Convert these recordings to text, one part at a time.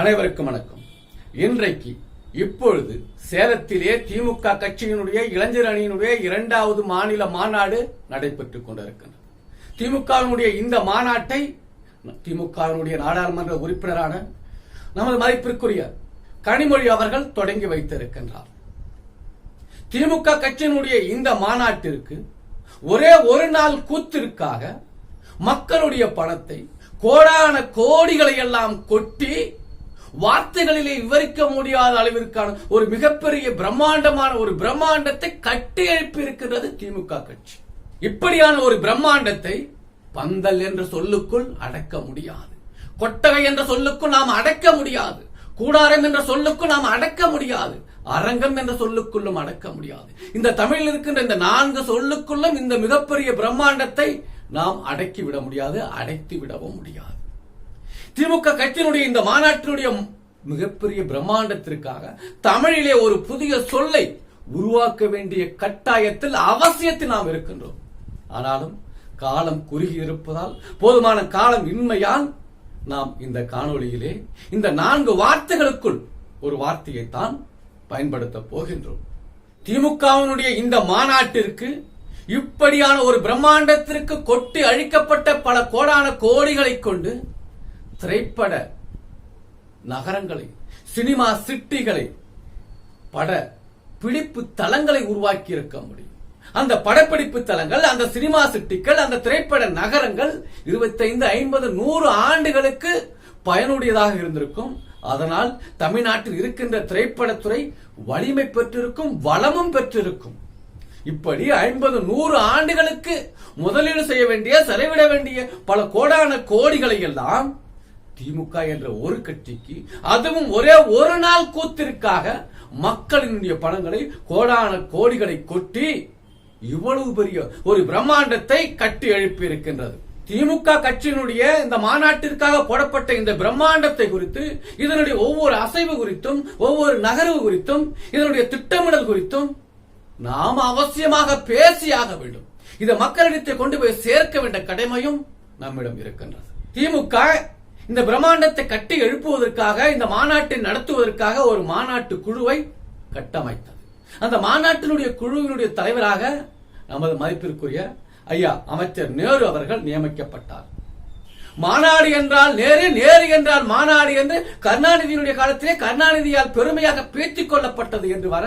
அனைவருக்கும் வணக்கம். இன்றைக்கு இப்பொழுது சேலத்திலே திமுக கட்சியினுடைய இளைஞர் அணியினுடைய இரண்டாவது மாநில மாநாடு நடைபெற்றுக் கொண்டிருக்கின்றது. திமுகவினுடைய இந்த மாநாட்டை திமுகவினுடைய நாடாளுமன்ற உறுப்பினரான நமது மதிப்பிற்குரிய கனிமொழி அவர்கள் தொடங்கி வைத்திருக்கின்றார். திமுக கட்சியினுடைய இந்த மாநாட்டிற்கு ஒரே ஒரு நாள் கூத்திற்காக மக்களுடைய பணத்தை கோடான கோடிகளை எல்லாம் கொட்டி வார்த்தைகளிலே விவரிக்க முடியாத அளவிற்கான ஒரு மிகப்பெரிய பிரம்மாண்டமான ஒரு பிரம்மாண்டத்தை கட்டி எழுப்பி இருக்கிறது திமுக கட்சி. இப்படியான ஒரு பிரம்மாண்டத்தை பந்தல் என்ற சொல்லுக்குள் அடக்க முடியாது. கொட்டகை என்ற சொல்லுக்குள் நாம் அடக்க முடியாது. கூடாரம் என்ற சொல்லுக்குள் நாம் அடக்க முடியாது. அரங்கம் என்ற சொல்லுக்குள்ளும் அடக்க முடியாது. இந்த தமிழில் இருக்கின்ற இந்த நான்கு சொல்லுக்குள்ளும் இந்த மிகப்பெரிய பிரம்மாண்டத்தை நாம் அடக்கி விட முடியாது அடைத்து விடவும் முடியாது. திமுக கட்சியினுடைய இந்த மாநாட்டினுடைய மிகப்பெரிய பிரம்மாண்டத்திற்காக தமிழிலே ஒரு புதிய சொல்லை உருவாக்க வேண்டிய கட்டாயத்தில் அவசியத்தில் நாம் இருக்கின்றோம். ஆனாலும் காலம் குறுகி இருப்பதால் போதுமான காலம் இன்மையால் நாம் இந்த காணொளியிலே இந்த நான்கு வார்த்தைகளுக்குள் ஒரு வார்த்தையை தான் பயன்படுத்த போகின்றோம். திமுகவினுடைய இந்த மாநாட்டிற்கு இப்படியான ஒரு பிரம்மாண்டத்திற்கு கொட்டி அழிக்கப்பட்ட பல கோடான கோடிகளை கொண்டு திரைப்பட நகரங்களை சினிமா சிட்டிகளை பட பிடிப்பு தளங்களை உருவாக்கி இருக்க முடியும். அந்த படப்பிடிப்பு தலங்கள் அந்த சினிமா சிட்டிகள் அந்த திரைப்பட நகரங்கள் இருபத்தைந்து ஐம்பது நூறு ஆண்டுகளுக்கு பயனுடையதாக இருந்திருக்கும். அதனால் தமிழ்நாட்டில் இருக்கின்ற திரைப்படத்துறை வலிமை பெற்றிருக்கும் வளமும் பெற்றிருக்கும். இப்படி ஐம்பது நூறு ஆண்டுகளுக்கு முதலீடு செய்ய வேண்டிய செலவிட வேண்டிய பல கோடான கோடிகளை எல்லாம் திமுக என்ற ஒரு கட்சிக்கு அதுவும் ஒரே ஒரு நாள் கூத்திற்காக மக்களினுடைய பணங்களை கோடான கோடிகளை கொட்டி இவ்வளவு பெரிய ஒரு பிரம்மாண்டத்தை கட்டி எழுப்பி இருக்கின்றது திமுக கட்சியினுடைய இந்த மாநாட்டிற்காக போடப்பட்ட இந்த பிரம்மாண்டத்தை குறித்து இதனுடைய ஒவ்வொரு அசைவு குறித்தும் ஒவ்வொரு நகர்வு குறித்தும் இதனுடைய திட்டமிடல் குறித்தும் நாம் அவசியமாக பேசியாக வேண்டும். இதை மக்களிடத்தை கொண்டு போய் சேர்க்க வேண்டிய கடமையும் நம்மிடம் இருக்கின்றது. திமுக இந்த பிரம்மாண்டத்தை கட்டி எழுப்புவதற்காக இந்த மாநாட்டை நடத்துவதற்காக ஒரு மாநாட்டு குழுவை கட்டமைத்தது. அந்த மாநாட்டினுடைய குழுவினுடைய தலைவராக நமது மதிப்பிற்குரிய ஐயா அமைச்சர் நேரு அவர்கள் நியமிக்கப்பட்டார். மாநாடு என்றால் நேரு நேரு என்றால் மாநாடு என்று கருணாநிதியினுடைய காலத்திலே கருணாநிதியால் பெருமையாக பேசிக் கொள்ளப்பட்டது என்று வர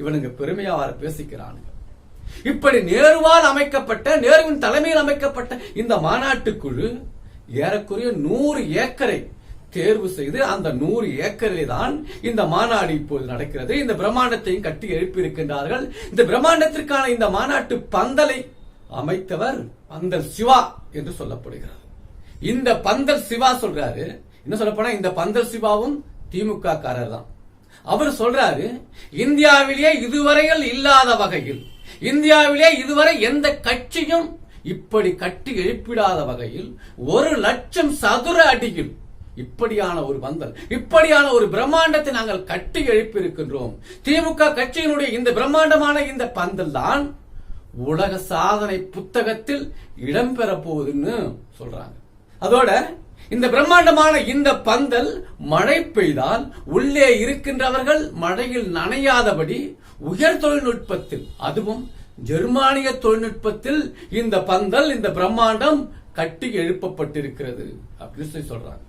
இவனுங்க பெருமையா வர பேசிக்கிறானுங்க. இப்படி நேருவால் அமைக்கப்பட்ட நேருவின் தலைமையில் அமைக்கப்பட்ட இந்த மாநாட்டு குழு ஏறக்குறைய நூறு ஏக்கரை தேர்வு செய்து அந்த நூறு ஏக்கரில் தான் இந்த மாநாடு இப்போது நடக்கிறது. இந்த பிரம்மாண்டத்தையும் கட்டி எழுப்பியிருக்கின்றார்கள். இந்த பிரம்மாண்டத்திற்கான இந்த மாநாட்டு பந்தலை அமைத்தவர் பந்தல் சிவா என்று சொல்லப்படுகிறார் இந்த பந்தல் சிவா சொல்றாரு. என்ன சொல்ல போனா இந்த பந்தல் சிவாவும் திமுக காரர் தான் அவர் சொல்றாரு இந்தியாவிலேயே இதுவரையில் இல்லாத வகையில் இந்தியாவிலே இதுவரை எந்த கட்சியும் இப்படி கட்டி எழுப்பிடாத வகையில் ஒரு லட்சம் சதுர அடியில் இப்படியான ஒரு பந்தல் இப்படியான ஒரு பிரம்மாண்டத்தை நாங்கள் கட்டி எழுப்பியிருக்கின்றோம். திமுக கட்சியினுடைய இந்த பிரம்மாண்டமான இந்த பந்தல் தான் உலக சாதனை புத்தகத்தில் இடம்பெற போகுதுன்னு சொல்றாங்க. அதோட இந்த பிரம்மாண்டமான இந்த பந்தல் மழை பெய்தால் உள்ளே இருக்கின்றவர்கள் மழையில் நனையாதபடி உயர் தொழில்நுட்பத்தில் அதுவும் ஜெர்மானிய தொழில்நுட்பத்தில் இந்த பந்தல் இந்த பிரம்மாண்டம் கட்டி எழுப்பப்பட்டிருக்கிறது. அப்படின்னு சொல்லி சொல்றாங்க.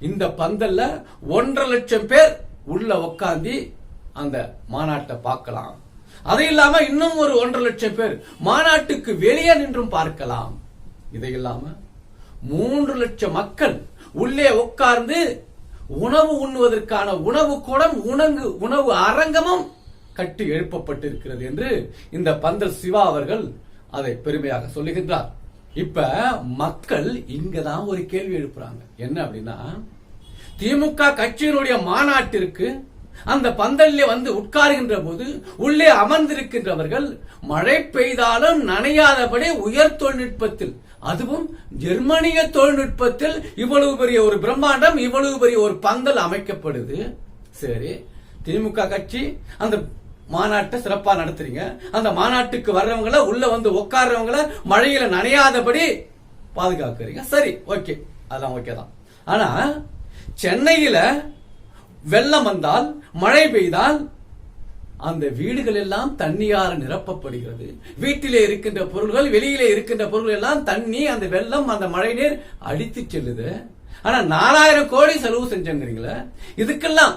இந்த பந்தல்ல ஒன்றரை லட்சம் பேர் உள்ள உக்காந்தி அந்த மாநாட்டை பார்க்கலாம். அது இல்லாம இன்னும் ஒரு ஒன்றரை லட்சம் பேர் மாநாட்டுக்கு வெளியே நின்றும் பார்க்கலாம். இதை இல்லாம மூன்று லட்சம் மக்கள் உள்ளே உட்கார்ந்து உணவு உண்ணுவதற்கான உணவு கூடம் உணவு உணவு அரங்கமும் கட்டி எழுப்பப்பட்டிருக்கிறது என்று இந்த பந்தல் சிவா அவர்கள் அதை பெருமையாக சொல்லுகின்றார். இப்ப மக்கள் இங்கதான் ஒரு கேள்வி எழுப்புறாங்க. என்ன அப்படின்னா திமுக கட்சியினுடைய மாநாட்டிற்கு அந்த பந்தலிலே வந்து உட்காருகின்ற போது உள்ளே அமர்ந்திருக்கின்றவர்கள் மழை பெய்தாலும் நனையாதபடி உயர் தொழில்நுட்பத்தில் அதுவும் ஜெர்மனிய தொழில்நுட்பத்தில் இவ்வளவு பெரிய ஒரு பிரம்மாண்டம் இவ்வளவு பெரிய ஒரு பந்தல் அமைக்கப்படுது. சரி திமுக கட்சி அந்த மாநாட்டை சிறப்பா நடத்துறீங்க. அந்த மாநாட்டுக்கு வர்றவங்கள உள்ள வந்து உட்கார்றவங்கள மழையில நனையாதபடி பாதுகாக்கிறீங்க. சரி ஓகே. அதெல்லாம் ஓகே தான். ஆனா சென்னையில வெள்ளம் வந்தால் மழை பெய்தால் அந்த வீடுகள் எல்லாம் தண்ணியால் நிரப்பப்படுகிறது. வீட்டிலே இருக்கின்ற பொருள்கள் வெளியிலே இருக்கின்ற பொருள்கள் எல்லாம் தண்ணி அந்த வெள்ளம் அந்த மழை நீர் அடித்து செல்லுது. ஆனா நாலாயிரம் கோடி செலவு செஞ்சங்கிறீங்களே இதுக்கெல்லாம்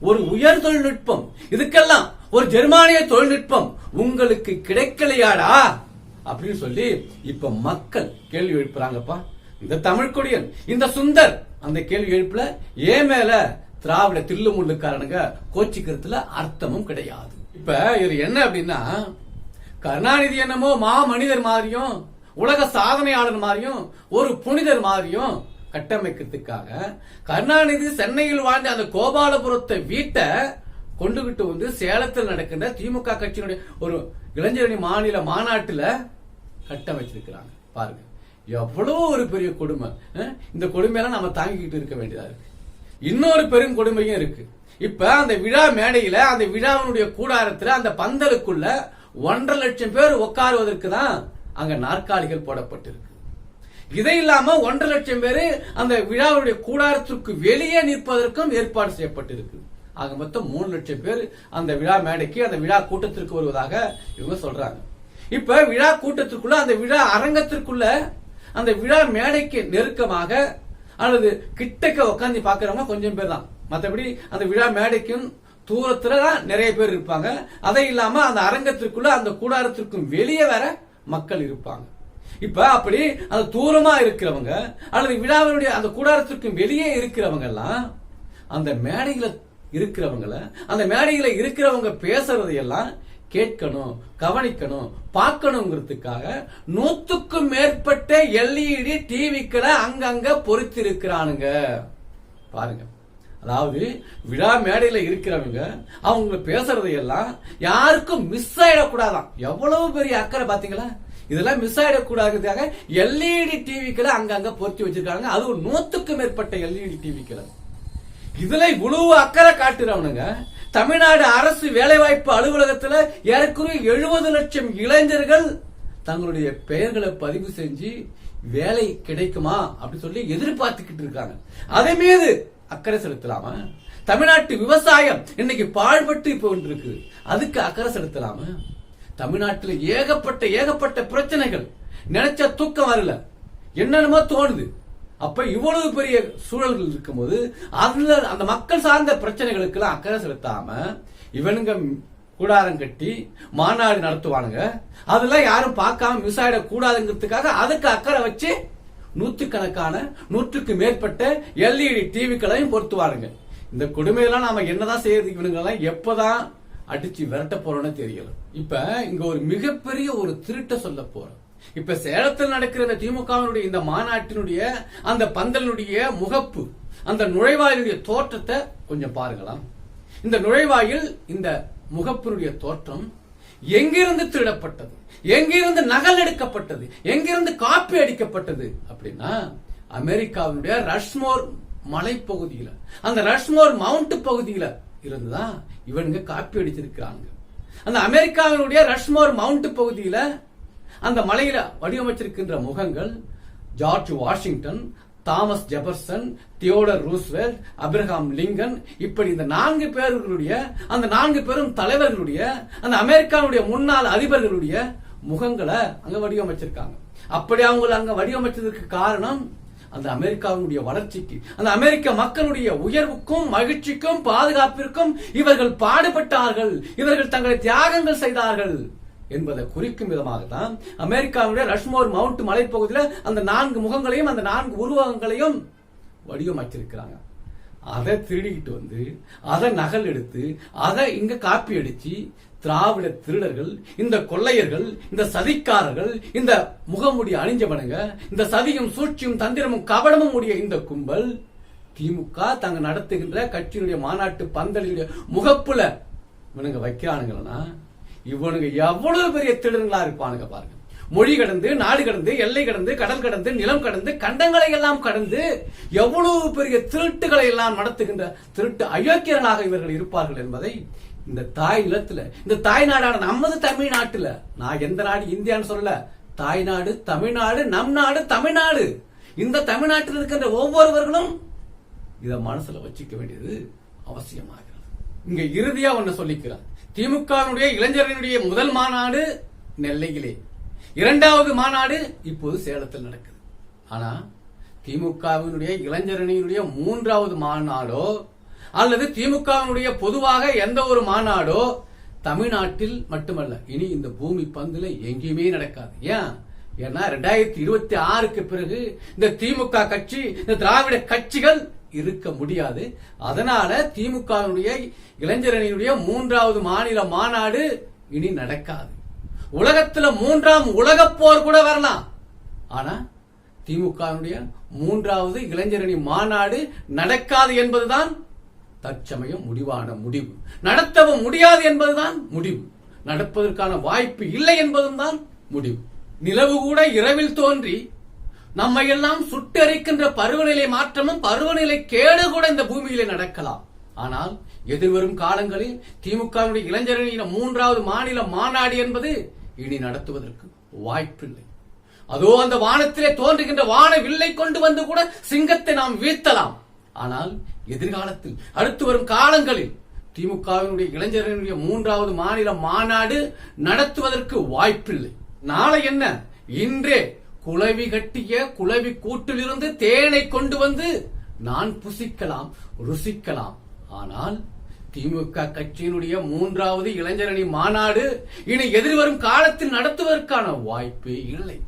ஒரு உயர் தொழில்நுட்பம் இதுக்கெல்லாம் ஒரு ஜெர்மானிய தொழில்நுட்பம் உங்களுக்கு கிடைக்கலையாடா? அப்படின்னு சொல்லி இப்ப மக்கள் கேள்வி எழுப்புறாங்கப்பா. இந்த தமிழ் இந்த சுந்தர் அந்த கேள்வி எழுப்புல ஏன் மேல திராவிட தில்லு முள்ளுக்காரனுங்க கோச்சிக்கிறதுல அர்த்தமும் கிடையாது. இப்ப இது என்ன அப்படின்னா கருணாநிதி என்னமோ மா மனிதர் மாதிரியும் உலக சாதனையாளர் மாதிரியும் ஒரு புனிதர் மாதிரியும் கட்டமைக்கிறதுக்காக கருணாநிதி சென்னையில் வாழ்ந்த அந்த கோபாலபுரத்தை வீட்டை கொண்டுகிட்டு வந்து சேலத்தில் நடக்கின்ற திமுக கட்சியினுடைய ஒரு இளைஞரணி மாநில மாநாட்டுல கட்டமைச்சிருக்கிறாங்க பாருங்க. எவ்வளவு ஒரு பெரிய கொடுமை. இந்த கொடுமையெல்லாம் நம்ம தாங்கிக்கிட்டு இருக்க வேண்டியதா இருக்கு. இன்னொரு பெரும் கொடுமையும் இருக்கு. இப்ப அந்த விழா மேடையில அந்த விழாவினுடைய கூடாரத்துல அந்த பந்தலுக்குள்ள ஒன்றரை லட்சம் பேர் உட்காருவதற்கு தான் அங்க நாற்காலிகள் போடப்பட்டிருக்கு. இதை இல்லாம ஒன்றரை லட்சம் பேர் அந்த விழாவுடைய கூடாரத்திற்கு வெளியே நிற்பதற்கும் ஏற்பாடு செய்யப்பட்டிருக்கு. ஆக மொத்தம் மூணு லட்சம் பேர் அந்த விழா மேடைக்கு அந்த விழா கூட்டத்திற்கு வருவதாக இவங்க சொல்றாங்க. இப்ப விழா கூட்டத்திற்குள்ள அந்த விழா அரங்கத்திற்குள்ள அந்த விழா மேடைக்கு நெருக்கமாக அல்லது கிட்டக்க உட்காந்து பாக்குறவங்க கொஞ்சம் பேர் தான். மற்றபடி அந்த விழா மேடைக்கும் தூரத்துல தான் நிறைய பேர் இருப்பாங்க. அதை இல்லாம அந்த அரங்கத்திற்குள்ள அந்த கூடாரத்திற்கும் வெளியே வேற மக்கள் இருப்பாங்க. இப்ப அப்படி அந்த தூரமா இருக்கிறவங்க அல்லது விழாவினுடைய அந்த கூடாரத்திற்கும் வெளியே இருக்கிறவங்க எல்லாம் அந்த மேடைகளை இருக்கிறவங்கள அந்த மேடையில இருக்கிறவங்க பேசுறதையெல்லாம் கேட்கணும் கவனிக்கணும் பார்க்கணுங்கிறதுக்காக நூத்துக்கும் மேற்பட்ட எல்இடி டிவிக்களை அங்கங்க பொறுத்திருக்கிறானுங்க. பாருங்க. அதாவது விழா மேடையில இருக்கிறவங்க அவங்க பேசுறதையெல்லாம் யாருக்கும் மிஸ் ஆயிடக்கூடாதான். எவ்வளவு பெரிய அக்கறை பாத்தீங்களா? இதெல்லாம் மிஸ் ஆயிடக்கூடாதுக்காக எல்இடி டிவிக்களை அங்கங்க பொருத்தி வச்சிருக்காங்க அதுவும் நூத்துக்கும் மேற்பட்ட எல்இடி டிவிக்களை இதுல இவ்வளவு அக்கறை காட்டுறவனுங்க தமிழ்நாடு அரசு வேலைவாய்ப்பு அலுவலகத்துல ஏறக்குறைய எழுபது லட்சம் இளைஞர்கள் தங்களுடைய பெயர்களை பதிவு செஞ்சு வேலை கிடைக்குமா அப்படின்னு சொல்லி எதிர்பார்த்துக்கிட்டு இருக்காங்க. அதே மீது அக்கறை செலுத்தலாம? தமிழ்நாட்டு விவசாயம் இன்னைக்கு பாழ்பட்டு இப்போ இருக்கு அதுக்கு அக்கறை செலுத்தலாம? தமிழ்நாட்டில் ஏகப்பட்ட ஏகப்பட்ட பிரச்சனைகள். நினைச்ச தூக்கம் வரல. என்னென்னமோ தோணுது. அப்ப இவ்வளவு பெரிய சூழல்கள் இருக்கும்போது அதுல அந்த மக்கள் சார்ந்த பிரச்சனைகளுக்கு எல்லாம் அக்கறை செலுத்தாம இவனுங்க கூடாரம் கட்டி மாநாடு நடத்துவானுங்க. அதெல்லாம் யாரும் பார்க்காம மிஸ் ஆயிடக்கூடாதுங்கிறதுக்காக அதுக்கு அக்கறை வச்சு நூற்றுக்கணக்கான நூற்றுக்கு மேற்பட்ட எல்இடி டிவிக்களையும் பொருத்துவாருங்க இந்த கொடுமையெல்லாம் நாம என்னதான் செய்யறது? இவனுங்கெல்லாம் எப்பதான் அடிச்சு விரட்ட போறோம்னு தெரியல. இப்ப இங்க ஒரு மிகப்பெரிய ஒரு திருட்ட சொல்ல போறோம். இப்ப சேலத்தில் நடக்கிற இந்த திமுகவினுடைய இந்த மாநாட்டினுடைய அந்த பந்தலினுடைய முகப்பு அந்த நுழைவாயிலுடைய தோற்றத்தை கொஞ்சம் பாருங்களாம் இந்த நுழைவாயில் இந்த முகப்பினுடைய தோற்றம் எங்கிருந்து திருடப்பட்டது? எங்கிருந்து நகல் எடுக்கப்பட்டது? எங்கிருந்து காப்பி அடிக்கப்பட்டது? அப்படின்னா அமெரிக்காவினுடைய ரஷ்மோர் மலைப்பகுதியில அந்த ரஷ்மோர் மவுண்ட் பகுதியில இருந்துதான் இவனுங்க காப்பி அடிச்சிருக்கிறாங்க. அந்த அமெரிக்காவினுடைய ரஷ்மோர் மவுண்ட் பகுதியில அந்த மலையில வடிவமைச்சிருக்கின்ற முகங்கள் George Washington Thomas Jefferson Theodore Roosevelt Abraham Lincoln இப்படி இந்த நான்கு பேர்களுடைய அந்த நான்கு பேரும் தலைவர்களுடைய அந்த அமெரிக்காவுடைய முன்னாள் அதிபர்களுடைய முகங்களை அங்க வடிவமைச்சிருக்காங்க. அப்படி அவங்களை அங்க வடிவமைச்சதற்கு காரணம் அந்த அமெரிக்காவினுடைய வளர்ச்சிக்கு அந்த அமெரிக்க மக்களுடைய உயர்வுக்கும் மகிழ்ச்சிக்கும் பாதுகாப்பிற்கும் இவர்கள் பாடுபட்டார்கள். இவர்கள் தங்களை தியாகங்கள் செய்தார்கள். என்பதை குறிக்கும் விதமாக தான் அமெரிக்காவுடைய ரஷ்மோர் மவுண்ட் மலைப்பகுதியில் அந்த நான்கு முகங்களையும் அந்த நான்கு உருவகங்களையும் வடிவமைச்சிருக்கிறாங்க அதை திருடிக்கிட்டு வந்து அதை நகல் எடுத்து அதை இங்க காப்பி அடிச்சு திராவிட திருடர்கள் இந்த கொள்ளையர்கள் இந்த சதிக்காரர்கள் இந்த முகமுடி அணிஞ்சவனுங்க இந்த சதியும் சூழ்ச்சியும் தந்திரமும் கபடமும் உடைய இந்த கும்பல் திமுக தாங்க நடத்துகின்ற கட்சியினுடைய மாநாட்டு பந்தலினுடைய முகப்புல இவனுங்க வைக்கிறானுங்கன்னா இவனுங்க எவ்வளவு பெரிய திருடங்களா இருப்பானுங்க பாருங்க. மொழி கடந்து நாடு கடந்து எல்லை கடந்து கடல் கடந்து நிலம் கடந்து கண்டங்களை எல்லாம் கடந்து எவ்வளவு பெரிய திருட்டுகளை எல்லாம் நடத்துகின்ற திருட்டு அயோக்கியர்களாக இவர்கள் இருப்பார்கள் என்பதை இந்த தாய் நிலத்துல இந்த தாய் நாடான நமது தமிழ்நாட்டுல நான் எந்த நாடு இந்தியான்னு சொல்லல தாய்நாடு தமிழ்நாடு நம் நாடு தமிழ்நாடு. இந்த தமிழ்நாட்டில் இருக்கின்ற ஒவ்வொருவர்களும் இதை மனசுல வச்சுக்க வேண்டியது அவசியமாகிறது. இங்க இறுதியா ஒன்னு சொல்லிக்கிறார் திமுகவினுடைய இளைஞர்களுடைய முதல் மாநாடு நெல்லையிலே. இரண்டாவது மாநாடு இப்போது சேலத்தில் நடக்குது. ஆனா திமுகவினுடைய இளைஞரணியினுடைய மூன்றாவது மாநாடோ அல்லது திமுகவினுடைய பொதுவாக எந்த ஒரு மாநாடோ தமிழ்நாட்டில் மட்டுமல்ல இனி இந்த பூமி பந்துல எங்கேயுமே நடக்காது. ஏன்? ஏன்னா ரெண்டாயிரத்தி இருபத்தி ஆறுக்கு பிறகு இந்த திமுக கட்சி இந்த திராவிட கட்சிகள் இருக்க முடியாது. அதனால திமுகவினுடைய இளைஞரணியினுடைய மூன்றாவது மாநில மாநாடு இனி நடக்காது. உலகத்துல மூன்றாம் உலகப் போர் கூட வரலாம். ஆனா திமுகவினுடைய மூன்றாவது இளைஞரணி மாநாடு நடக்காது என்பதுதான் தற்சமயம் முடிவான முடிவு. நடத்தவும் முடியாது என்பதுதான் முடிவு. நடப்பதற்கான வாய்ப்பு இல்லை என்பதும் தான் முடிவு. நிலவு கூட இரவில் தோன்றி நம்மை எல்லாம் சுட்டெரிக்கின்ற பருவநிலை மாற்றமும் பருவநிலை கேடு கூட இந்த பூமியிலே நடக்கலாம். ஆனால் எதிர்வரும் காலங்களில் திமுகவினுடைய இளைஞரணியின் மூன்றாவது மாநில மாநாடு என்பது இனி நடத்துவதற்கு வாய்ப்பில்லை. அதோ அந்த வானத்திலே தோன்றுகின்ற வான வில்லை கொண்டு வந்து கூட சிங்கத்தை நாம் வீழ்த்தலாம். ஆனால் எதிர்காலத்தில் அடுத்து வரும் காலங்களில் திமுகவினுடைய இளைஞர்களுடைய மூன்றாவது மாநில மாநாடு நடத்துவதற்கு வாய்ப்பில்லை. நாளை என்ன? இன்றே குளவி கட்டிய குளவி கூட்டிலிருந்து தேனை கொண்டு வந்து நான் புசிக்கலாம் ருசிக்கலாம். ஆனால் திமுக கட்சியினுடைய மூன்றாவது இளைஞரணி மாநாடு இனி எதிர்வரும் காலத்தில் நடத்துவதற்கான வாய்ப்பே இல்லை.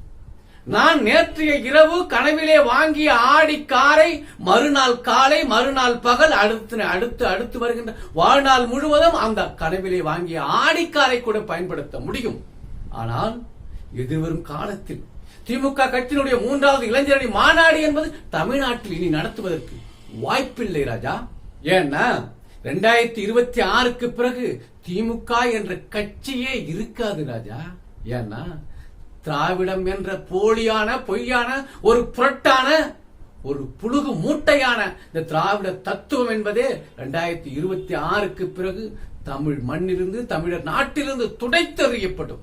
நான் நேற்றைய இரவு கனவிலே வாங்கிய ஆடி காரை மறுநாள் காலை மறுநாள் பகல் அடுத்து அடுத்து அடுத்து வருகின்ற வாழ்நாள் முழுவதும் அந்த கனவிலே வாங்கிய ஆடி காரை கூட பயன்படுத்த முடியும். ஆனால் எதிர்வரும் காலத்தில் திமுக கட்சியினுடைய மூன்றாவது இளைஞரணி மாநாடு என்பது தமிழ்நாட்டில் இனி நடத்துவதற்கு வாய்ப்பில்லை ராஜா. ஏன்னா ரெண்டாயிரத்தி இருபத்தி ஆறுக்கு பிறகு திமுக என்ற கட்சியே இருக்காது ராஜா. ஏன்னா திராவிடம் என்ற போலியான பொய்யான ஒரு புரட்டான ஒரு புழுகு மூட்டையான இந்த திராவிட தத்துவம் என்பதே ரெண்டாயிரத்தி இருபத்தி ஆறுக்கு பிறகு தமிழ் மண்ணிலிருந்து தமிழர் நாட்டிலிருந்து துடைத்தெறியப்படும்